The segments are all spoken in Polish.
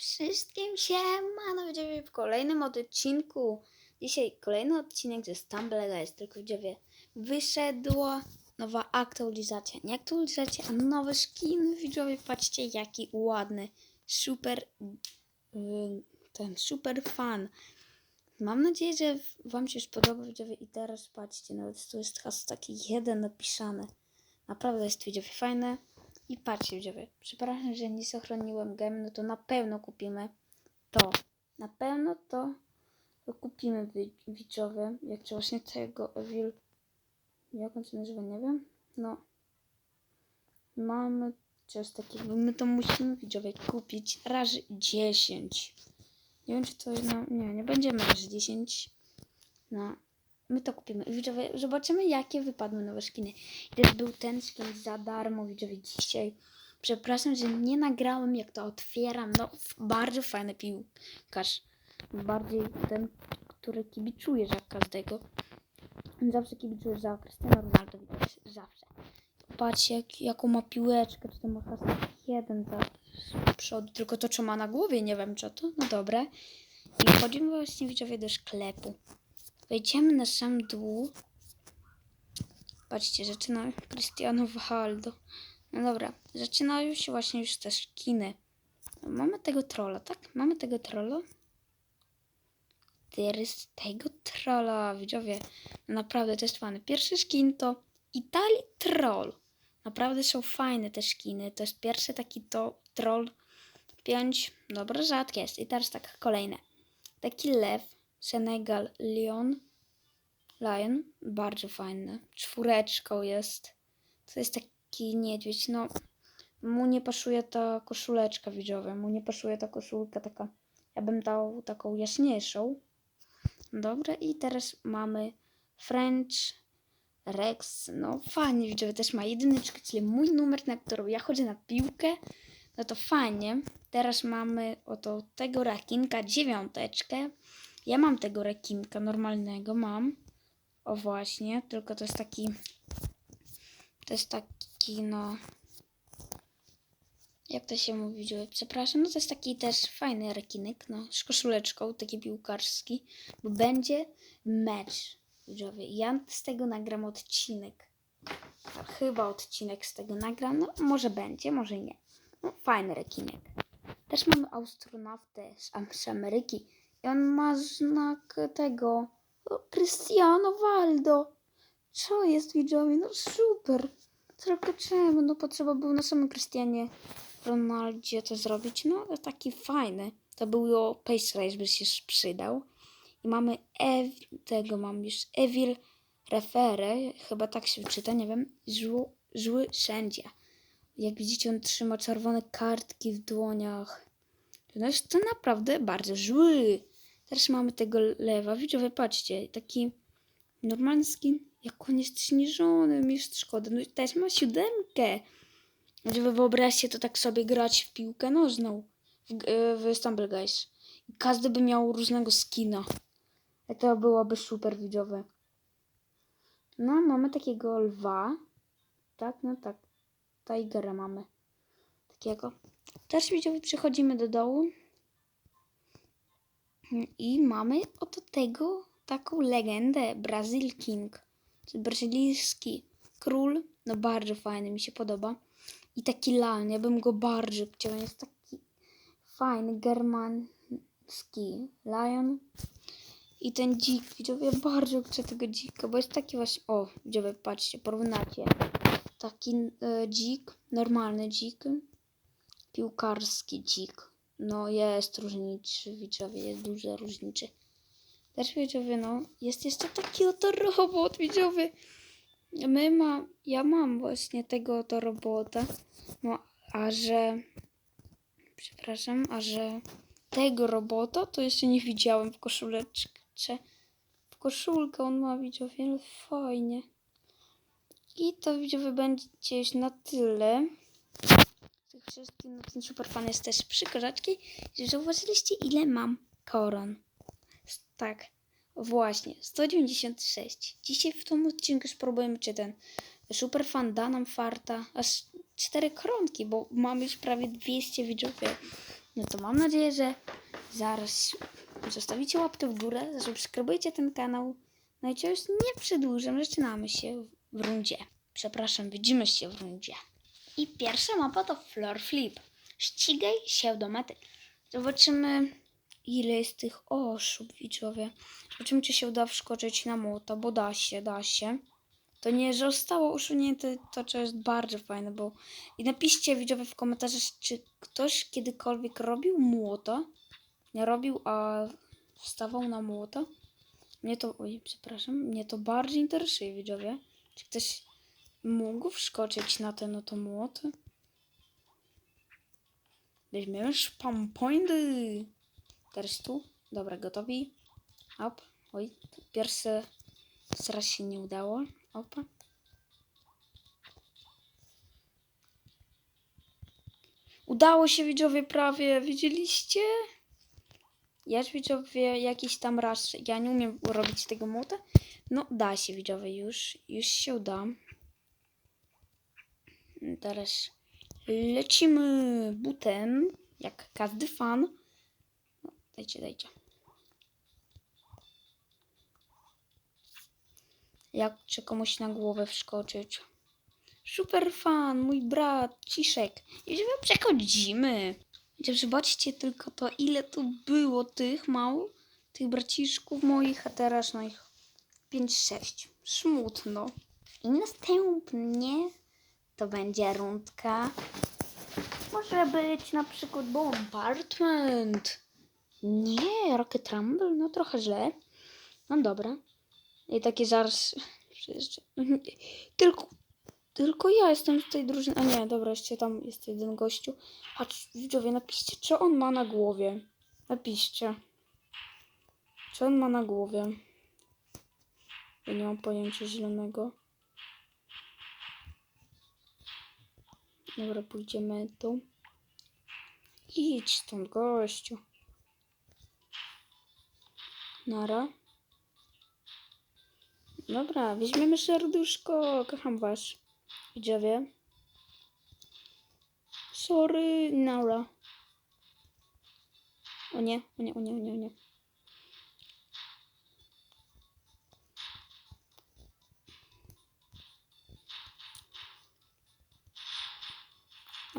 wszystkim siemano widzowie w kolejnym odcinku. Dzisiaj kolejny odcinek ze Stumble Guys, tylko widzowie wyszedła nowa aktualizacja. Nie aktualizacja, a nowe skiny widzowie. Patrzcie jaki ładny, super, ten super fan. Mam nadzieję, że wam się spodoba widzowie i teraz patrzcie, nawet tu jest hashtag jeden napisany. Naprawdę jest widzowie fajne. I patrzcie widzowie, przepraszam, że nie zachroniłem game, no to na pewno kupimy to. Na pewno to, kupimy wi- widzowie. Jak to właśnie tego Evil, jak on się nazywa, nie wiem. No. Mamy coś takiego, my to musimy widzowie kupić razy 10. Nie wiem czy to, no nie, nie będziemy razy 10. No. My to kupimy. Widzowie, zobaczymy jakie wypadły nowe skiny. I też był ten skin za darmo, widzowie, dzisiaj. Przepraszam, że nie nagrałem jak to otwieram. No, bardzo fajny piłkarz. Bardziej ten, który kibicuje za każdego. Zawsze kibicuję za Cristiano Ronaldo, widzowie, zawsze. Patrzcie, jak, jaką ma piłeczkę. Tutaj ma hashtag jeden za przodu. Tylko to, co ma na głowie, nie wiem co to. No dobre. I wchodzimy właśnie, widzowie, do sklepu. Wejdziemy na sam dół. Patrzcie, zaczyna Cristiano Ronaldo. No dobra, zaczynają się właśnie już te skiny. Mamy tego trolla, tak? Mamy tego trolla. Teraz tego trolla, widzowie. Naprawdę to jest fajne. Pierwszy skin to Itali Troll. Naprawdę są fajne te skiny. To jest pierwszy taki to troll. 5. Dobra, rzadkie jest. I teraz tak, kolejne. Taki lew. Senegal Lion. Lion. Bardzo fajny. Czwóreczką jest. To jest taki niedźwiedź. No, mu nie pasuje ta koszuleczka widzowa. Mu nie pasuje ta koszulka taka. Ja bym dał taką jaśniejszą. Dobra, i teraz mamy French Rex. No, fajnie widzowie, też ma jedyneczkę, czyli mój numer, na którą ja chodzę na piłkę. No to fajnie. Teraz mamy oto tego rakinka, dziewiąteczkę. Ja mam tego rekinka normalnego, mam. O właśnie, tylko to jest taki. To jest taki, no. Jak to się mówi, przepraszam, no to jest taki też fajny rekinek, no, z koszuleczką, taki piłkarski, bo będzie mecz, widzowie. Ja z tego nagram odcinek. Chyba odcinek z tego nagram, no może będzie, może nie. No, fajny rekinek. Też mamy astronautę z Ameryki i on ma znak tego Cristiano Waldo. Co jest widzowie? No super. Tylko czemu? No potrzeba było na samym Cristianie Ronaldzie to zrobić. No taki fajny. To był o Pace Race, by się przydał. I mamy Ev tego mam już Evil Refere, chyba tak się czyta, nie wiem. Zły, zły sędzia. Jak widzicie, on trzyma czerwone kartki w dłoniach. No jest to naprawdę bardzo zły. Teraz mamy tego lewa. Widzowie, patrzcie, taki normalny skin. Jak on jest śnieżony, mi jest szkoda. No i też ma siódemkę. Żeby wyobraźcie to tak sobie grać w piłkę nożną w, g- w Stumble Guys. Każdy by miał różnego skina. To byłoby super widzowe. No, mamy takiego lwa. Tak, no tak. Tigera mamy. Takiego. Teraz widzowie przechodzimy do dołu. I mamy oto tego taką legendę. Brazil King. Czyli brazylijski król. No bardzo fajny, mi się podoba. I taki lion, ja bym go bardzo chciał. Jest taki fajny, germański lion. I ten dzik, widzowie, bardzo chcę tego dzika, bo jest taki właśnie, o, widzowie, patrzcie, porównacie. Taki e, dzik, normalny dzik, piłkarski dzik. No jest różniczy, widzowie, jest dużo różniczy. Też widzowie, no, jest jeszcze taki oto robot, widzowie. My ma, ja mam właśnie tego oto robota, no, a że, przepraszam, a że tego robota to jeszcze nie widziałem w koszuleczce. W koszulkę on ma, widzowie, ale fajnie. I to widzowie będzie już na tyle. Tych wszystkich, no ten super fan jest też przy kozaczki. Że zauważyliście ile mam koron. Tak, właśnie, 196. Dzisiaj w tym odcinku spróbujemy, czy ten super fan da nam farta. Aż cztery koronki, bo mam już prawie 200 widzowie. No to mam nadzieję, że zaraz zostawicie łapkę w górę, zasubskrybujcie ten kanał. No i co już nie przedłużam, zaczynamy się w rundzie. Przepraszam, widzimy się w rundzie. I pierwsza mapa to Floor Flip. Ścigaj się do mety. Zobaczymy, ile jest tych osób, widzowie. Zobaczymy, czy się uda wskoczyć na młota, bo da się, da się. To nie zostało usunięte, to co jest bardzo fajne, bo... I napiszcie, widzowie, w komentarzach, czy ktoś kiedykolwiek robił młota. Nie robił, a wstawał na młota. Mnie to... Oj, przepraszam. Mnie to bardzo interesuje, widzowie. Czy ktoś mógł wskoczyć na ten oto młot? Weźmiemy spam pointy. Teraz tu. Dobra, gotowi. Op. Oj, pierwsze raz się nie udało. Opa. Udało się widzowie prawie, widzieliście? Jest widzowie jakiś tam raz, ja nie umiem robić tego młota. No da się widzowie już, już się uda. Teraz lecimy butem, jak każdy fan. No, dajcie, dajcie. Jak czy komuś na głowę wskoczyć. Super fan, mój brat, Ciszek. I że my przechodzimy. Gdzie zobaczcie tylko to, ile tu było tych mał, tych braciszków moich, a teraz no ich 5-6. Smutno. I następnie to będzie rundka. Może być na przykład bombardment. Nie, Rocket Rumble, no trochę źle. No dobra. I taki zaraz. Tylko, tylko ja jestem z tej drużyny. A nie, dobra, jeszcze tam jest jeden gościu. A widzowie, napiszcie, co on ma na głowie. Napiszcie. Co on ma na głowie. Ja nie mam pojęcia zielonego. Dobra, pójdziemy tu. Idź stąd, gościu. Nara. Dobra, weźmiemy serduszko. Kocham was. Widzowie. Sorry, Nara. O nie, o nie, o nie, o nie, o nie.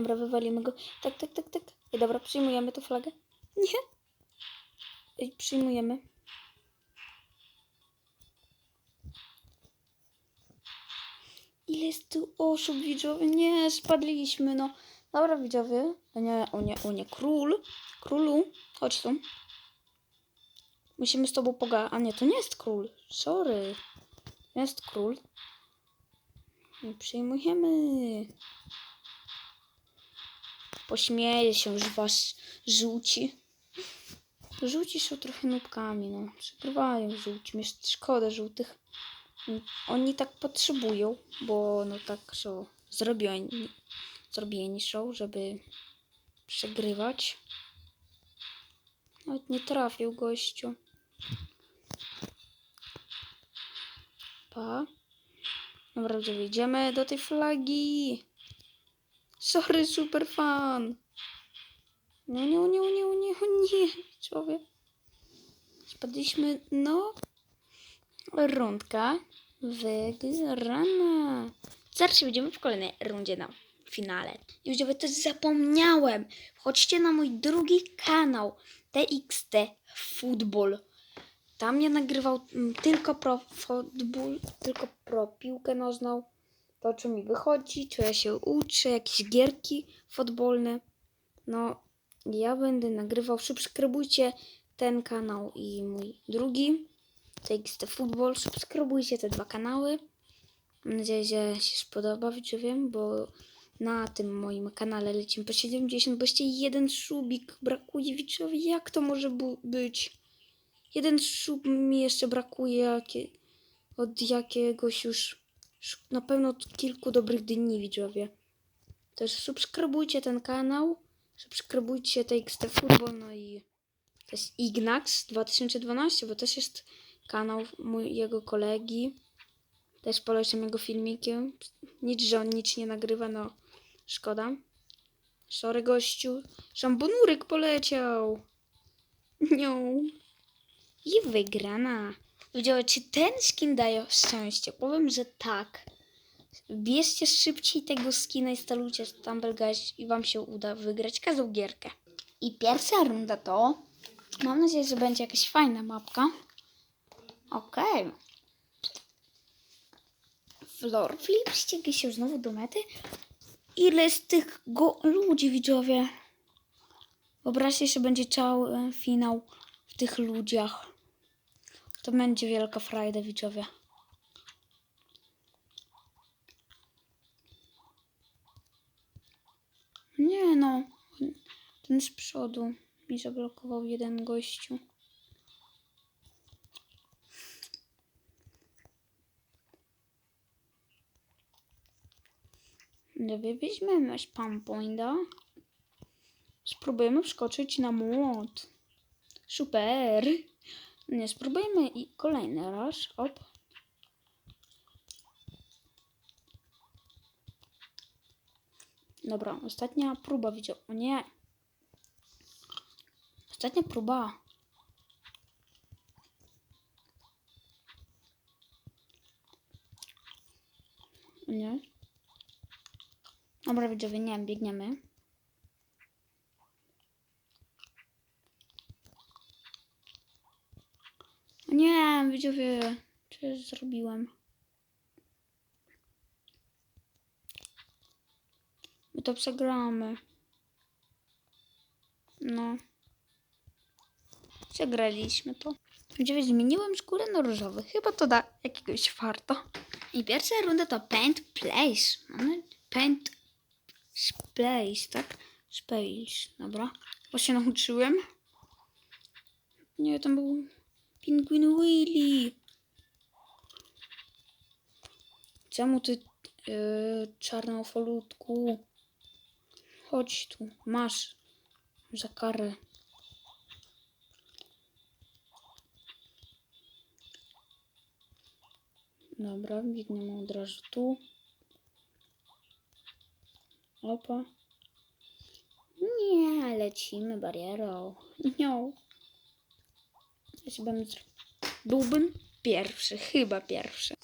Dobra, wywalimy go. Tak, tak, tak, tak. I dobra, przyjmujemy tą flagę. Nie. Ej, przyjmujemy. Ile jest tu osób, widzowie? Nie, spadliśmy, no. Dobra, widzowie. O nie, o nie, o nie. Król. Królu, chodź tu. Musimy z tobą pogadać. A nie, to nie jest król. Sorry. Jest król. Nie przyjmujemy. Pośmieje się z was żółci. Żółci są trochę nubkami, no. Przepływają żółci. Mnie szkoda żółtych. Oni tak potrzebują, bo no tak są zrobieni, zrobieni są, żeby przegrywać. Nawet nie trafił gościu. Pa. Dobra, wyjdziemy do tej flagi. Sorry, super fan. No nie, nie, nie, nie, nie, człowiek. Spadliśmy, no. Rundka wygrana. Zaraz będziemy w kolejnej rundzie na finale. Już też zapomniałem. Wchodźcie na mój drugi kanał TXT Football. Tam ja nagrywał mm, tylko pro football, tylko pro piłkę nożną. To o czym mi wychodzi, co ja się uczę, jakieś gierki futbolne. No, ja będę nagrywał. Subskrybujcie ten kanał i mój drugi. TXT Football. Subskrybujcie te dwa kanały. Mam nadzieję, że się spodoba, widzowie, bo na tym moim kanale lecimy po 70, bo jeszcze jeden subik brakuje, widzowie. Jak to może być? Jeden sub mi jeszcze brakuje jakie, od jakiegoś już na pewno kilku dobrych dni, widzowie. Też subskrybujcie ten kanał, subskrybujcie TXT Football, no i to jest Ignax 2012, bo też jest kanał mój, jego kolegi. Też polecam jego filmiki. Nic, że on nic nie nagrywa, no szkoda. Sorry, gościu. Szamponurek poleciał. Nią. I wygrana. Widziałem, czy ten skin daje szczęście? Powiem, że tak. Bierzcie szybciej tego skina i instalujcie Stumble Guys i wam się uda wygrać każdą gierkę. I pierwsza runda to... Mam nadzieję, że będzie jakaś fajna mapka. Okej. Floor flip ścignie się znowu do mety. Ile jest tych ludzi, widzowie? Wyobraźcie sobie, będzie cały e, finał w tych ludziach. To będzie wielka frajda, widzowie. Nie no. Ten z przodu mi zablokował jeden gościu. Dobra, weźmiemy spam pointa. Spróbujemy wskoczyć na młot. Super. Nie, spróbujmy i kolejny raz. Op. Dobra, ostatnia próba widział. O nie. Ostatnia próba. Nie. Dobra, widzowie, nie biegniemy. Nie, widzowie, ja zrobiłem? My to przegramy. No. Przegraliśmy to. Widzowie, zmieniłem skórę na różowy. Chyba to da jakiegoś farta. I pierwsza runda to Paint Place. Mamy Paint Space, tak? Space, dobra. Się nauczyłem. Nie, tam był Pingwin Willy. Czemu ty yy? Chodź tu, masz za karę. Dobra, biegniemy od razu tu. Opa. Nie, lecimy barierą. Nie. Ja bym Byłbym pierwszy, chyba pierwszy.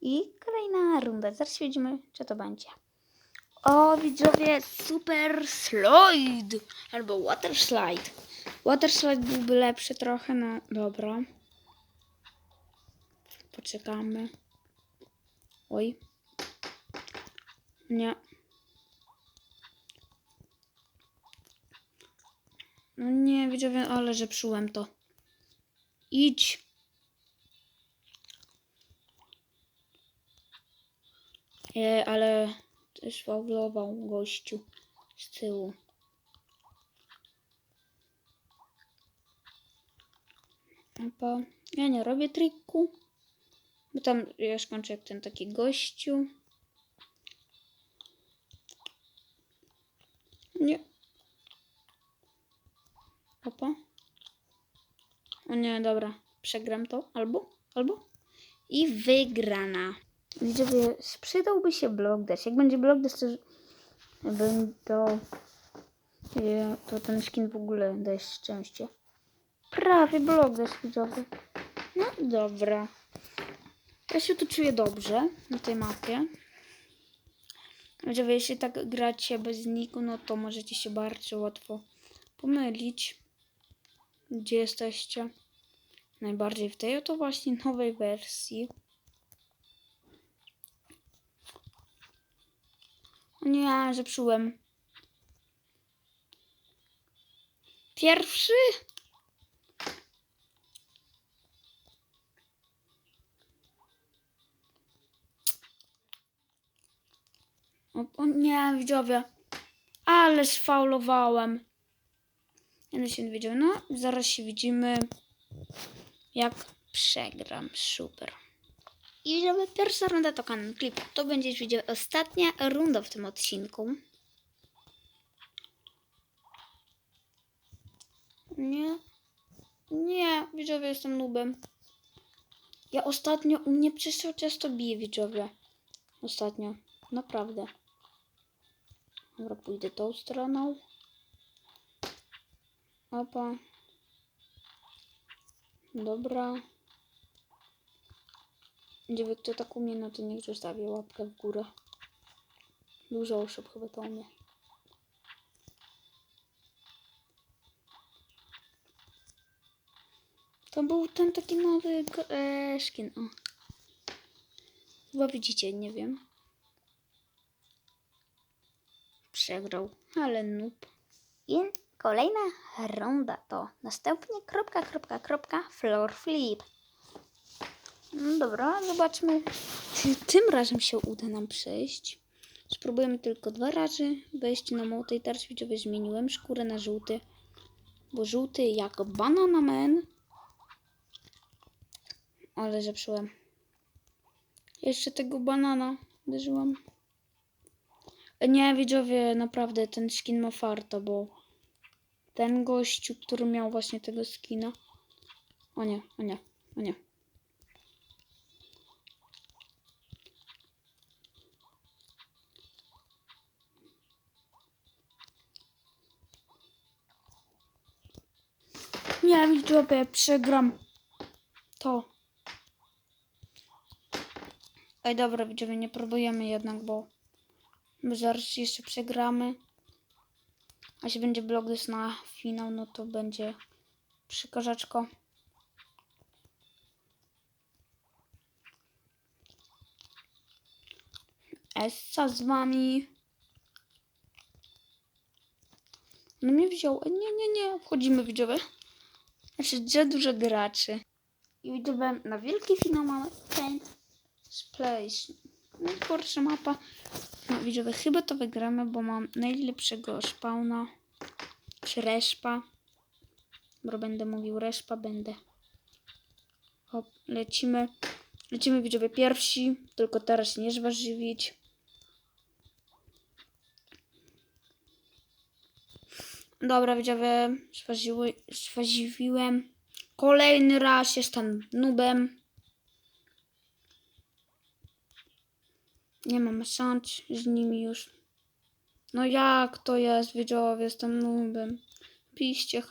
I kolejna runda. Zaraz widzimy, co to będzie. O, widzowie, super slide! Albo water slide. Water slide byłby lepszy trochę, no dobra. Poczekamy. Oj. Nie. No nie, widzowie, ale że psułem to. Idź. Nie, ale też faulował gościu z tyłu. Opa. Ja nie robię triku. Bo tam ja skończę jak ten taki gościu. Nie. Opa. O nie, dobra. Przegram to. Albo, albo. I wygrana. Widzowie, przydałby się blok dash. Jak będzie blok dash, to, to, to ten skin w ogóle daje szczęście. Prawie blok dash, widzowie. No dobra. Ja się tu czuję dobrze na tej mapie. Widzowie, jeśli tak gracie bez niku, no to możecie się bardzo łatwo pomylić. Gdzie jesteście? Najbardziej w tej oto właśnie nowej wersji. O nie, zepsułem. Pierwszy? O, o nie, widzowie. Ale sfaulowałem. Ja się nie wiedział. No, zaraz się widzimy. Jak przegram. Super. I żeby pierwsza runda to kanon klip. To będzie już widział ostatnia runda w tym odcinku. Nie. Nie, widzowie, jestem nubem. Ja ostatnio, mnie przez cały czas bije, widzowie. Ostatnio. Naprawdę. Dobra, pójdę tą stroną. Opa. Dobra. Gdyby kto tak umie, no to niech zostawi łapkę w górę. Dużo osób chyba to umie. To był ten taki nowy e, skin. O. Chyba widzicie, nie wiem. Przegrał, ale noob. I kolejna runda to następnie kropka, kropka, kropka, floor flip. No dobra, zobaczmy. Tym razem się uda nam przejść. Spróbujemy tylko dwa razy wejść na młotej tarczy widzowej. Zmieniłem szkórę na żółty. Bo żółty jak banana man. Ale zepsułem. Jeszcze tego banana uderzyłam. E, Nie, widzowie, naprawdę ten skin ma farta, bo ten gościu, który miał właśnie tego skina. O nie, o nie, o nie. Nie, widzowie, przegram to. Ej, dobra, widzowie, nie próbujemy jednak, bo zaraz jeszcze przegramy. A jeśli będzie blogdys na finał, no to będzie przykorzaczko. Essa z wami. No mnie wziął. Nie, nie, nie. Wchodzimy widzowie. Znaczy, za dużo graczy. I widzowie, na wielki finał mamy Paint Place. No, Gorsza mapa. No widzowie, chyba to wygramy, bo mam najlepszego spawna. Czy reszpa. Bo będę mówił reszpa, będę. Hop, lecimy. Lecimy widzowie pierwsi. Tylko teraz nie zważywić. Dobra widzowie, zważyły, zważywiłem. Kolejny raz jestem nubem. Nie mam szans z nimi już. No jak to jest, widzowie, jestem nubem. Piście